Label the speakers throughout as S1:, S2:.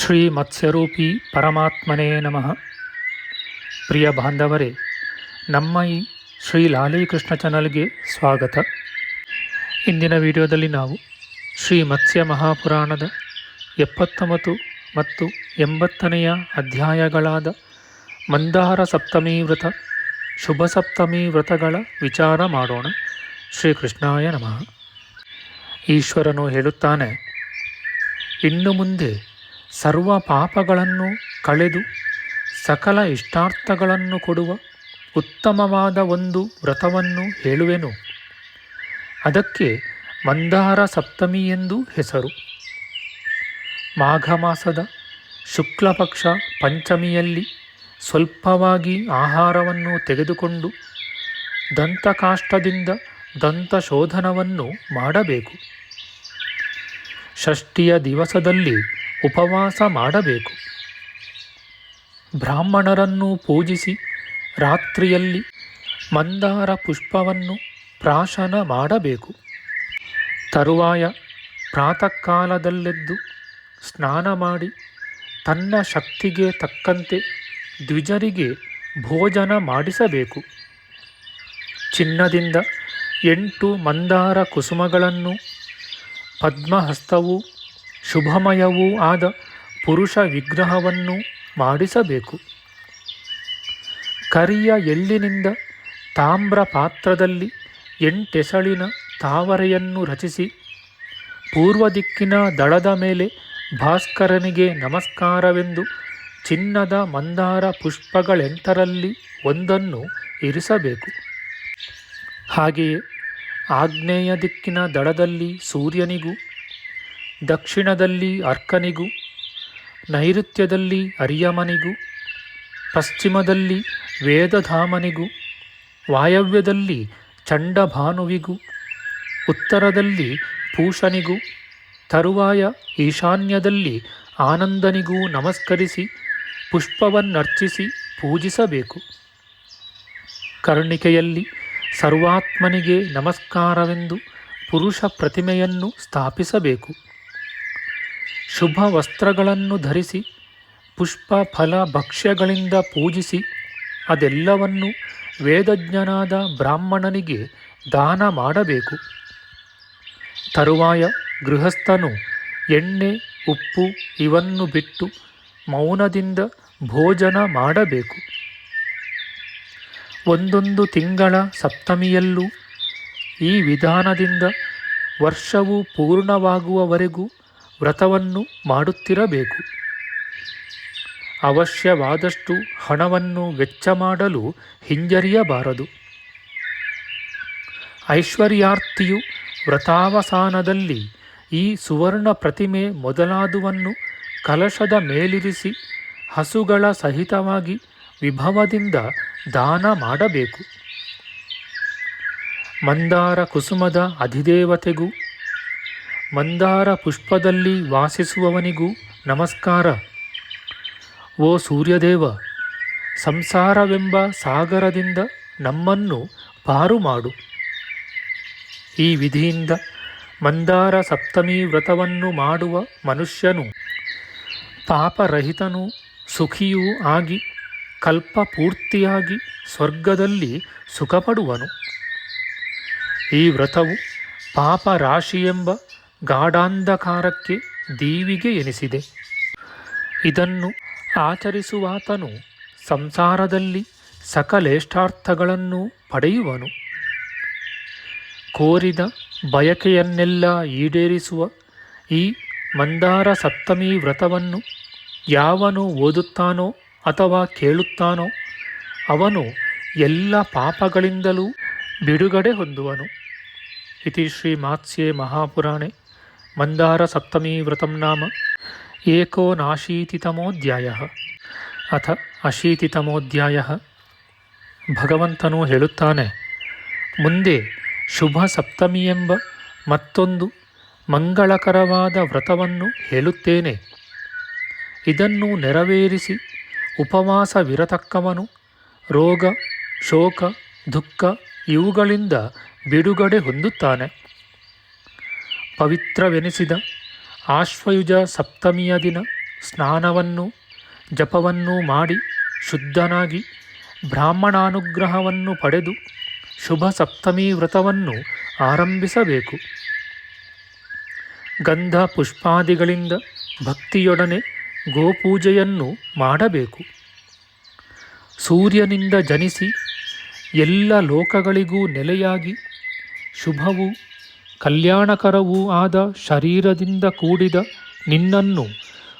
S1: ಶ್ರೀ ಮತ್ಸ್ಯರೂಪಿ ಪರಮಾತ್ಮನೇ ನಮಃ. ಪ್ರಿಯ ಬಾಂಧವರೇ, ನಮ್ಮ ಈ ಶ್ರೀ ಲಾಲೀಕೃಷ್ಣ ಚಾನಲ್ಗೆ ಸ್ವಾಗತ. ಇಂದಿನ ವಿಡಿಯೋದಲ್ಲಿ ನಾವು ಶ್ರೀ ಮತ್ಸ್ಯ ಮಹಾಪುರಾಣದ ಎಪ್ಪತ್ತೊಂಬತ್ತು ಮತ್ತು ಎಂಬತ್ತನೆಯ ಅಧ್ಯಾಯಗಳಾದ ಮಂದಾರ ಸಪ್ತಮಿ ವ್ರತ, ಶುಭ ಸಪ್ತಮಿ ವ್ರತಗಳ ವಿಚಾರ ಮಾಡೋಣ. ಶ್ರೀಕೃಷ್ಣಾಯ ನಮಃ. ಈಶ್ವರನು ಹೇಳುತ್ತಾನೆ, ಇನ್ನು ಮುಂದೆ ಸರ್ವ ಪಾಪಗಳನ್ನು ಕಳೆದು ಸಕಲ ಇಷ್ಟಾರ್ಥಗಳನ್ನು ಕೊಡುವ ಉತ್ತಮವಾದ ಒಂದು ವ್ರತವನ್ನು ಹೇಳುವೆನು. ಅದಕ್ಕೆ ಮಂದಾರ ಸಪ್ತಮಿ ಎಂದು ಹೆಸರು. ಮಾಘ ಮಾಸದ ಶುಕ್ಲಪಕ್ಷ ಪಂಚಮಿಯಲ್ಲಿ ಸ್ವಲ್ಪವಾಗಿ ಆಹಾರವನ್ನು ತೆಗೆದುಕೊಂಡು ದಂತಕಾಷ್ಟದಿಂದ ದಂತಶೋಧನವನ್ನು ಮಾಡಬೇಕು. ಷಷ್ಠಿಯ ದಿವಸದಲ್ಲಿ ಉಪವಾಸ ಮಾಡಬೇಕು. ಬ್ರಾಹ್ಮಣರನ್ನು ಪೂಜಿಸಿ ರಾತ್ರಿಯಲ್ಲಿ ಮಂದಾರ ಪುಷ್ಪವನ್ನು ಪ್ರಾಶನ ಮಾಡಬೇಕು. ತರುವಾಯ ಪ್ರಾತಃ ಕಾಲದಲ್ಲೆದ್ದು ಸ್ನಾನ ಮಾಡಿ ತನ್ನ ಶಕ್ತಿಗೆ ತಕ್ಕಂತೆ ದ್ವಿಜರಿಗೆ ಭೋಜನ ಮಾಡಿಸಬೇಕು. ಚಿನ್ನದಿಂದ ಎಂಟು ಮಂದಾರ ಕುಸುಮಗಳನ್ನು, ಪದ್ಮಹಸ್ತವೂ ಶುಭಮಯವೂ ಆದ ಪುರುಷ ವಿಗ್ರಹವನ್ನು ಮಾಡಿಸಬೇಕು. ಕರಿಯ ಎಳ್ಳಿನಿಂದ ತಾಮ್ರ ಪಾತ್ರದಲ್ಲಿ ಎಂಟೆಸಳಿನ ತಾವರೆಯನ್ನು ರಚಿಸಿ, ಪೂರ್ವ ದಿಕ್ಕಿನ ದಳದ ಮೇಲೆ ಭಾಸ್ಕರನಿಗೆ ನಮಸ್ಕಾರವೆಂದು ಚಿನ್ನದ ಮಂದಾರ ಪುಷ್ಪಗಳೆಂಟರಲ್ಲಿ ಒಂದನ್ನು ಇರಿಸಬೇಕು. ಹಾಗೆಯೇ ಆಗ್ನೇಯ ದಿಕ್ಕಿನ ದಳದಲ್ಲಿ ಸೂರ್ಯನಿಗೂ ದಕ್ಷಿಣದಲ್ಲಿ ಅರ್ಕನಿಗೂ, ನೈಋತ್ಯದಲ್ಲಿ ಅರಿಯಮನಿಗೂ, ಪಶ್ಚಿಮದಲ್ಲಿ ವೇದಧಾಮನಿಗೂ, ವಾಯವ್ಯದಲ್ಲಿ ಚಂಡಭಾನುವಿಗೂ, ಉತ್ತರದಲ್ಲಿ ಪೂಷನಿಗೂ ತರುವಾಯ ಈಶಾನ್ಯದಲ್ಲಿ ಆನಂದನಿಗೂ ನಮಸ್ಕರಿಸಿ, ಪುಷ್ಪವನ್ನರ್ಚಿಸಿ ಪೂಜಿಸಬೇಕು. ಕರ್ಣಿಕೆಯಲ್ಲಿ ಸರ್ವಾತ್ಮನಿಗೆ ನಮಸ್ಕಾರವೆಂದು ಪುರುಷ ಪ್ರತಿಮೆಯನ್ನು ಸ್ಥಾಪಿಸಬೇಕು. ಶುಭ ವಸ್ತ್ರಗಳನ್ನು ಧರಿಸಿ, ಪುಷ್ಪ, ಫಲ, ಭಕ್ಷ್ಯಗಳಿಂದ ಪೂಜಿಸಿ, ಅದೆಲ್ಲವನ್ನು ವೇದಜ್ಞನಾದ ಬ್ರಾಹ್ಮಣನಿಗೆ ದಾನ ಮಾಡಬೇಕು. ತರುವಾಯ ಗೃಹಸ್ಥನು ಎಣ್ಣೆ, ಉಪ್ಪು ಇವನ್ನು ಬಿಟ್ಟು ಮೌನದಿಂದ ಭೋಜನ ಮಾಡಬೇಕು. ಒಂದೊಂದು ತಿಂಗಳ ಸಪ್ತಮಿಯಲ್ಲೂ ಈ ವಿಧಾನದಿಂದ ವರ್ಷವು ಪೂರ್ಣವಾಗುವವರೆಗೂ ವ್ರತವನ್ನು ಮಾಡುತ್ತಿರಬೇಕು. ಅವಶ್ಯವಾದಷ್ಟು ಹಣವನ್ನು ವೆಚ್ಚ ಮಾಡಲು ಹಿಂಜರಿಯಬಾರದು. ಐಶ್ವರ್ಯಾರ್ಥಿಯು ವ್ರತಾವಸಾನದಲ್ಲಿ ಈ ಸುವರ್ಣ ಪ್ರತಿಮೆ ಮೊದಲಾದುವನ್ನು ಕಲಶದ ಮೇಲಿರಿಸಿ ಹಸುಗಳ ಸಹಿತವಾಗಿ ವಿಭವದಿಂದ ದಾನ ಮಾಡಬೇಕು. ಮಂದಾರ ಕುಸುಮದ ಅಧಿದೇವತೆಗೂ ಮಂದಾರ ಪುಷ್ಪದಲ್ಲಿ ವಾಸಿಸುವವನಿಗೂ ನಮಸ್ಕಾರ. ಓ ಸೂರ್ಯದೇವ, ಸಂಸಾರವೆಂಬ ಸಾಗರದಿಂದ ನಮ್ಮನ್ನು ಪಾರು ಮಾಡು. ಈ ವಿಧಿಯಿಂದ ಮಂದಾರ ಸಪ್ತಮಿ ವ್ರತವನ್ನು ಮಾಡುವ ಮನುಷ್ಯನು ಪಾಪರಹಿತನೂ ಸುಖಿಯೂ ಆಗಿ ಕಲ್ಪ ಪೂರ್ತಿಯಾಗಿ ಸ್ವರ್ಗದಲ್ಲಿ ಸುಖಪಡುವನು. ಈ ವ್ರತವು ಪಾಪ ರಾಶಿಯೆಂಬ ಗಾಢಾಂಧಕಾರಕ್ಕೆ ದೀವಿಗೆ ಎನಿಸಿದೆ. ಇದನ್ನು ಆಚರಿಸುವಾತನು ಸಂಸಾರದಲ್ಲಿ ಸಕಲೇಷ್ಟಾರ್ಥಗಳನ್ನು ಪಡೆಯುವನು. ಕೋರಿದ ಬಯಕೆಯನ್ನೆಲ್ಲ ಈಡೇರಿಸುವ ಈ ಮಂದಾರ ಸಪ್ತಮಿ ವ್ರತವನ್ನು ಯಾವನು ಓದುತ್ತಾನೋ ಅಥವಾ ಕೇಳುತ್ತಾನೋ ಅವನು ಎಲ್ಲ ಪಾಪಗಳಿಂದಲೂ ಬಿಡುಗಡೆ ಹೊಂದುವನು. ಇತಿ ಶ್ರೀ ಮಾತ್ಸ್ಯೆ ಮಹಾಪುರಾಣೆ. ಮಂದಾರ ಸಪ್ತಮಿ ವ್ರತಂ ನಾಮ. ಏಕೋನಾಶೀತಿತಮೋಧ್ಯಾಯ ಅಥ ಅಶೀತಿತಮೋಧ್ಯಾಯ. ಭಗವಂತನು ಹೇಳುತ್ತಾನೆ, ಮುಂದೆ ಶುಭ ಸಪ್ತಮಿ ಎಂಬ ಮತ್ತೊಂದು ಮಂಗಳಕರವಾದ ವ್ರತವನ್ನು ಹೇಳುತ್ತೇನೆ. ಇದನ್ನು ನೆರವೇರಿಸಿ ಉಪವಾಸವಿರತಕ್ಕವನು ರೋಗ, ಶೋಕ, ದುಃಖ ಇವುಗಳಿಂದ ಬಿಡುಗಡೆ ಹೊಂದುತ್ತಾನೆ. ಪವಿತ್ರವೆನಿಸಿದ ಆಶ್ವಯುಜ ಸಪ್ತಮಿಯ ದಿನ ಸ್ನಾನವನ್ನು ಜಪವನ್ನು ಮಾಡಿ ಶುದ್ಧನಾಗಿ ಬ್ರಾಹ್ಮಣಾನುಗ್ರಹವನ್ನು ಪಡೆದು ಶುಭ ಸಪ್ತಮಿ ವ್ರತವನ್ನು ಆರಂಭಿಸಬೇಕು. ಗಂಧ ಪುಷ್ಪಾದಿಗಳಿಂದ ಭಕ್ತಿಯೊಡನೆ ಗೋಪೂಜೆಯನ್ನು ಮಾಡಬೇಕು. ಸೂರ್ಯನಿಂದ ಜನಿಸಿ ಎಲ್ಲ ಲೋಕಗಳಿಗೂ ನೆಲೆಯಾಗಿ ಶುಭವೂ ಕಲ್ಯಾಣಕರವೂ ಆದ ಶರೀರದಿಂದ ಕೂಡಿದ ನಿನ್ನನ್ನು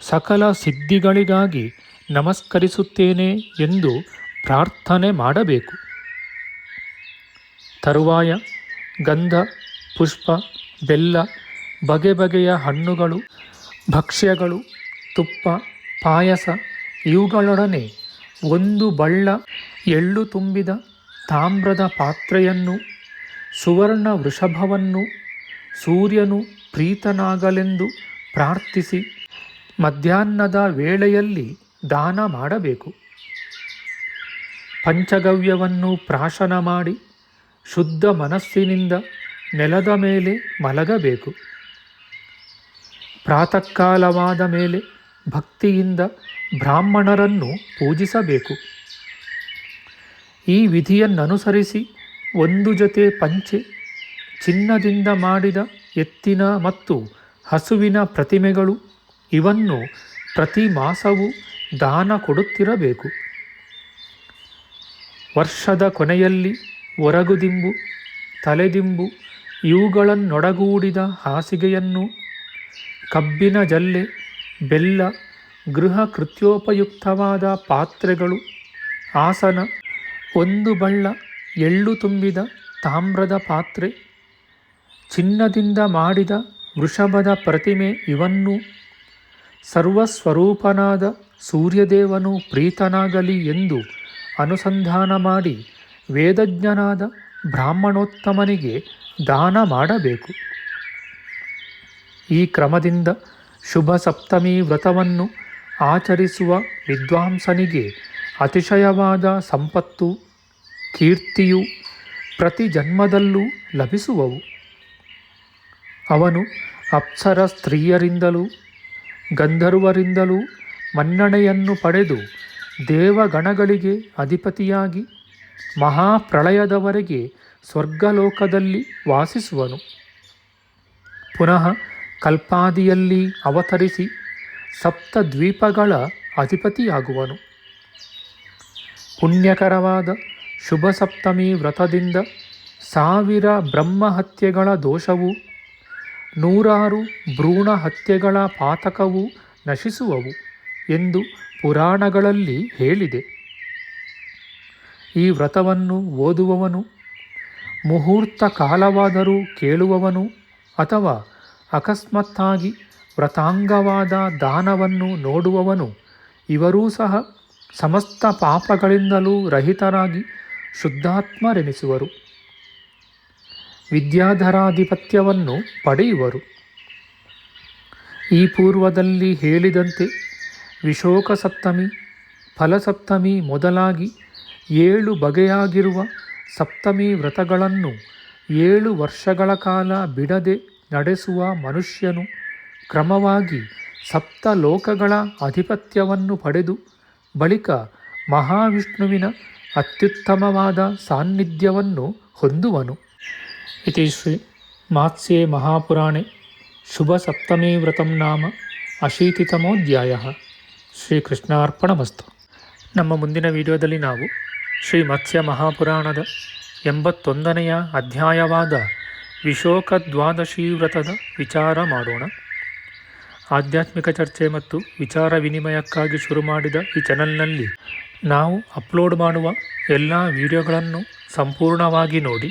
S1: ಸಕಲ ಸಿದ್ಧಿಗಳಿಗಾಗಿ ನಮಸ್ಕರಿಸುತ್ತೇನೆ ಎಂದು ಪ್ರಾರ್ಥನೆ ಮಾಡಬೇಕು. ತರುವಾಯ ಗಂಧ, ಪುಷ್ಪ, ಬೆಲ್ಲ, ಬಗೆ ಬಗೆಯ ಹಣ್ಣುಗಳು, ಭಕ್ಷ್ಯಗಳು, ತುಪ್ಪ, ಪಾಯಸ ಇವುಗಳೊಡನೆ ಒಂದು ಬಳ್ಳ ಎಳ್ಳು ತುಂಬಿದ ತಾಮ್ರದ ಪಾತ್ರೆಯನ್ನು, ಸುವರ್ಣ ವೃಷಭವನ್ನು ಸೂರ್ಯನು ಪ್ರೀತನಾಗಲೆಂದು ಪ್ರಾರ್ಥಿಸಿ ಮಧ್ಯಾಹ್ನದ ವೇಳೆಯಲ್ಲಿ ದಾನ ಮಾಡಬೇಕು. ಪಂಚಗವ್ಯವನ್ನು ಪ್ರಾಶನ ಮಾಡಿ ಶುದ್ಧ ಮನಸ್ಸಿನಿಂದ ನೆಲದ ಮೇಲೆ ಮಲಗಬೇಕು. ಪ್ರಾತಃಕಾಲವಾದ ಮೇಲೆ ಭಕ್ತಿಯಿಂದ ಬ್ರಾಹ್ಮಣರನ್ನು ಪೂಜಿಸಬೇಕು. ಈ ವಿಧಿಯನ್ನನುಸರಿಸಿ ಒಂದು ಜೊತೆ ಪಂಚೆ ಚಿನ್ನದಿಂದ ಮಾಡಿದ ಎತ್ತಿನ ಮತ್ತು ಹಸುವಿನ ಪ್ರತಿಮೆಗಳು, ಇವನ್ನು ಪ್ರತಿ ಮಾಸವೂ ದಾನ ಕೊಡುತ್ತಿರಬೇಕು. ವರ್ಷದ ಕೊನೆಯಲ್ಲಿ ಒರಗುದಿಂಬು, ತಲೆದಿಂಬು, ಇವುಗಳನ್ನೊಡಗೂಡಿದ ಹಾಸಿಗೆಯನ್ನು, ಕಬ್ಬಿನ ಜಲ್ಲೆ, ಬೆಲ್ಲ, ಗೃಹ ಕೃತ್ಯೋಪಯುಕ್ತವಾದ ಪಾತ್ರೆಗಳು, ಆಸನ, ಒಂದು ಬಳ್ಳ, ಎಳ್ಳು ತುಂಬಿದ ತಾಮ್ರದ ಪಾತ್ರೆ ಚಿನ್ನದಿಂದ ಮಾಡಿದ ವೃಷಭದ ಪ್ರತಿಮೆ ಇವನ್ನು ಸರ್ವಸ್ವರೂಪನಾದ ಸೂರ್ಯದೇವನು ಪ್ರೀತನಾಗಲಿ ಎಂದು ಅನುಸಂಧಾನ ಮಾಡಿ ವೇದಜ್ಞನಾದ ಬ್ರಾಹ್ಮಣೋತ್ತಮನಿಗೆ ದಾನ ಮಾಡಬೇಕು. ಈ ಕ್ರಮದಿಂದ ಶುಭ ಸಪ್ತಮಿ ವ್ರತವನ್ನು ಆಚರಿಸುವ ವಿದ್ವಾಂಸನಿಗೆ ಅತಿಶಯವಾದ ಸಂಪತ್ತು, ಕೀರ್ತಿಯು ಪ್ರತಿ ಜನ್ಮದಲ್ಲೂ ಲಭಿಸುವವು. ಅವನು ಅಪ್ಸರ ಸ್ತ್ರೀಯರಿಂದಲೂ, ಗಂಧರ್ವರಿಂದಲೂ ಮನ್ನಣೆಯನ್ನು ಪಡೆದು ದೇವಗಣಗಳಿಗೆ ಅಧಿಪತಿಯಾಗಿ ಮಹಾಪ್ರಳಯದವರೆಗೆ ಸ್ವರ್ಗಲೋಕದಲ್ಲಿ ವಾಸಿಸುವನು. ಪುನಃ ಕಲ್ಪಾದಿಯಲ್ಲಿ ಅವತರಿಸಿ ಸಪ್ತ ದ್ವೀಪಗಳ ಅಧಿಪತಿಯಾಗುವನು. ಪುಣ್ಯಕರವಾದ ಶುಭ ಸಪ್ತಮಿ ವ್ರತದಿಂದ ಸಾವಿರ ಬ್ರಹ್ಮಹತ್ಯೆಗಳ ದೋಷವು ನೂರಾರು ಭ್ರೂಣ ಹತ್ಯೆಗಳ ಪಾತಕವು ನಶಿಸುವವು ಎಂದು ಪುರಾಣಗಳಲ್ಲಿ ಹೇಳಿದೆ. ಈ ವ್ರತವನ್ನು ಓದುವವನು, ಮುಹೂರ್ತ ಕಾಲವಾದರೂ ಕೇಳುವವನು ಅಥವಾ ಅಕಸ್ಮಾತ್ತಾಗಿ ವ್ರತಾಂಗವಾದ ದಾನವನ್ನು ನೋಡುವವನು, ಇವರೂ ಸಹ ಸಮಸ್ತ ಪಾಪಗಳಿಂದಲೂ ರಹಿತರಾಗಿ ಶುದ್ಧಾತ್ಮರೆನಿಸುವರು. ವಿದ್ಯಾಧರಾಧಿಪತ್ಯವನ್ನು ಪಡೆಯುವರು. ಈ ಪೂರ್ವದಲ್ಲಿ ಹೇಳಿದಂತೆ ವಿಶೋಕ ಸಪ್ತಮಿ ಫಲಸಪ್ತಮಿ ಮೊದಲಾಗಿ ಏಳು ಬಗೆಯಾಗಿರುವ ಸಪ್ತಮಿ ವ್ರತಗಳನ್ನು ಏಳು ವರ್ಷಗಳ ಕಾಲ ಬಿಡದೆ ನಡೆಸುವ ಮನುಷ್ಯನು ಕ್ರಮವಾಗಿ ಸಪ್ತ ಲೋಕಗಳ ಅಧಿಪತ್ಯವನ್ನು ಪಡೆದು ಬಳಿಕ ಮಹಾವಿಷ್ಣುವಿನ ಅತ್ಯುತ್ತಮವಾದ ಸಾನ್ನಿಧ್ಯವನ್ನು ಹೊಂದುವನು. ಮಾತ್ಸ್ಯೆ ಮಹಾಪುರಾಣೆ ಶುಭ ಸಪ್ತಮೀ ವ್ರತಂ ನಾಮ ಅಶೀತಿತಮೋಧ್ಯಾಯ ಶ್ರೀಕೃಷ್ಣಾರ್ಪಣಮಸ್ತು ನಮ್ಮ ಮುಂದಿನ ವಿಡಿಯೋದಲ್ಲಿ ನಾವು ಶ್ರೀ ಮತ್ಸ್ಯ ಮಹಾಪುರಾಣದ ಎಂಬತ್ತೊಂದನೆಯ ಅಧ್ಯಾಯವಾದ ವಿಶೋಕ ದ್ವಾದಶಿ ವ್ರತದ ವಿಚಾರ ಮಾಡೋಣ. ಆಧ್ಯಾತ್ಮಿಕ ಚರ್ಚೆ ಮತ್ತು ವಿಚಾರ ವಿನಿಮಯಕ್ಕಾಗಿ ಶುರು ಮಾಡಿದ ಈ ಚಾನಲ್ನಲ್ಲಿ ನಾವು ಅಪ್ಲೋಡ್ ಮಾಡುವ ಎಲ್ಲ ವಿಡಿಯೋಗಳನ್ನು ಸಂಪೂರ್ಣವಾಗಿ ನೋಡಿ